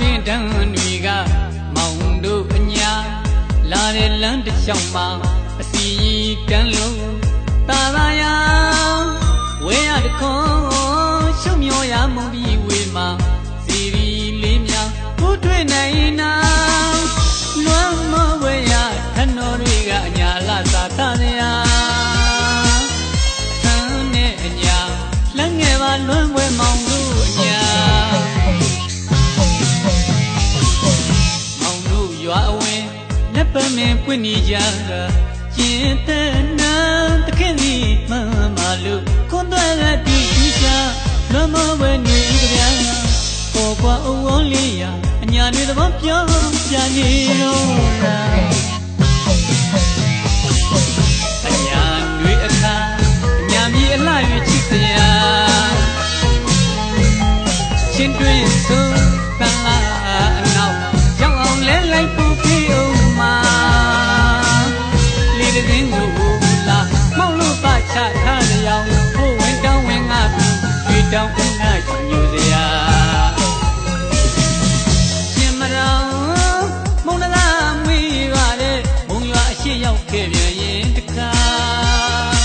ပင်တန်းတွေကမောင်တို့အညာလာတဲ့လမ်းတစ်ချောင်းမှာအစီကန်းလုံးသာသာယာဝဲရတခွန်ရှုံမျောရမုံပြီးဝေမှာစီရီလေးများကိုတွေ့နိုင်နာလွမ်းမဝဲရထန်တော်တွေကအညာလာသာသာယာ မင်ပွင့်နေကြတာကျင်တဲ့နာတခင်ဒီမမလို့ခွန်သွားကတီးတီးချလွမ်းမဝဲနေကြဗျာပေါ်ကွာအဝေါ်လေးရအညာတွေသဘောပြောပြနေတော့လားအညာတွေအခါအညာမီအလှရွ တွေ့တောင်းဝင်ငါချညူစရာရှင်မတော်မုံလာမွေးပါတဲ့ဘုံရွာအရှိရောက်ခဲ့ပြန်ရင်တကား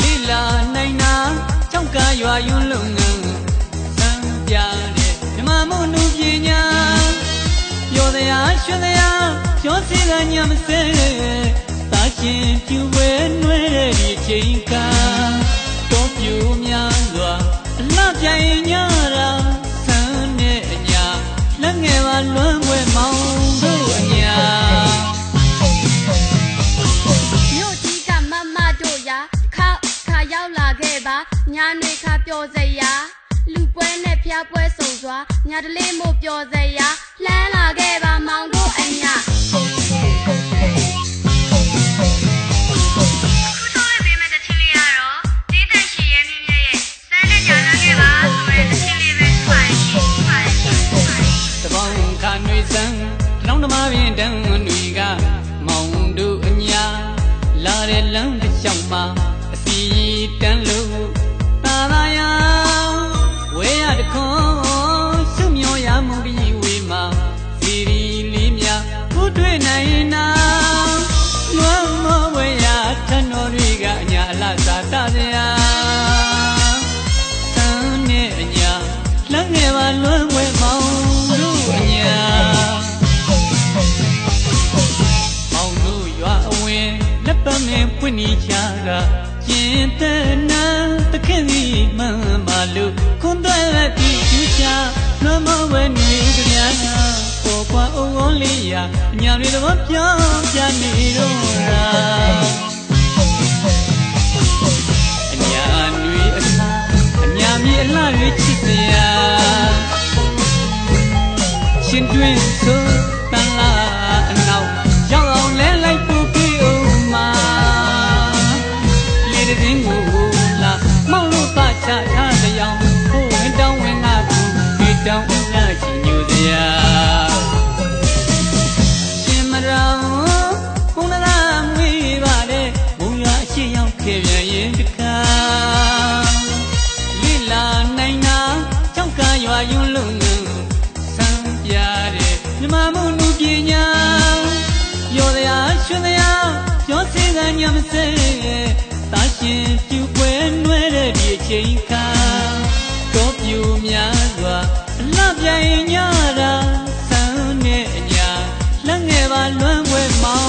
လိလာနိုင်နာကြောက်ကရွာယွန်းလုံငန်းစံပြတဲ့မြမမုံနုပညာပြောတရားရွှေတရားပြောစီကညမစဲတာရှင်ပြူဝဲနှွဲတဲ့ဒီချိန် ပြိုင်ညတာဆန်းနဲ့အညာလက်ငယ်ပါလွမ်းပွဲမောင်တို့အညာမြို့ကြီးကမမတို့ရာခါခါရောက်လာခဲ့ပါညာနေခါပျော်စရာလူပွဲနဲ့ဖျားပွဲစုံစွာညာတလေးမို့ပျော်စရာ တောင်းတမပင်တန်းတွေကမောင်တို့အညာလာတဲ့လမ်းတစ်လျှောက်မှာအစီတန်းလို့သာသာယာဝဲရတခွန်ရှုမျောရမုံပြီးဝေးမှာစီရီလေးများကိုတွေ့နိုင်နာလွမ်းမဝဲရထန်တော်တွေကအညာအလားသာတစရာဆန်းနဲ့အညာလက်ငယ်ပါလွမ်းဝဲမောင်တို့အညာ မင်ပွင့်နေချတာကျင်တဲ့နာတခင်စီမှန်ပါလို့ခွန်တဲ့တီကျူချလွမ်းမဝဲနေကြညာပေါ်ကွာအုံဝန်းလေးရအညာတွေတော့ပြောင်းပြနေတော့လားအညာနွေအခါအညာမြေအလှရွေးချစ်စရာရှင်တွင်ဆို လေ ချိန်ခါတော့ပြူများစွာအလှပြိုင်ညတာဆန်းနဲ့အညာလက်ငယ်ပါလွမ်းွယ်မော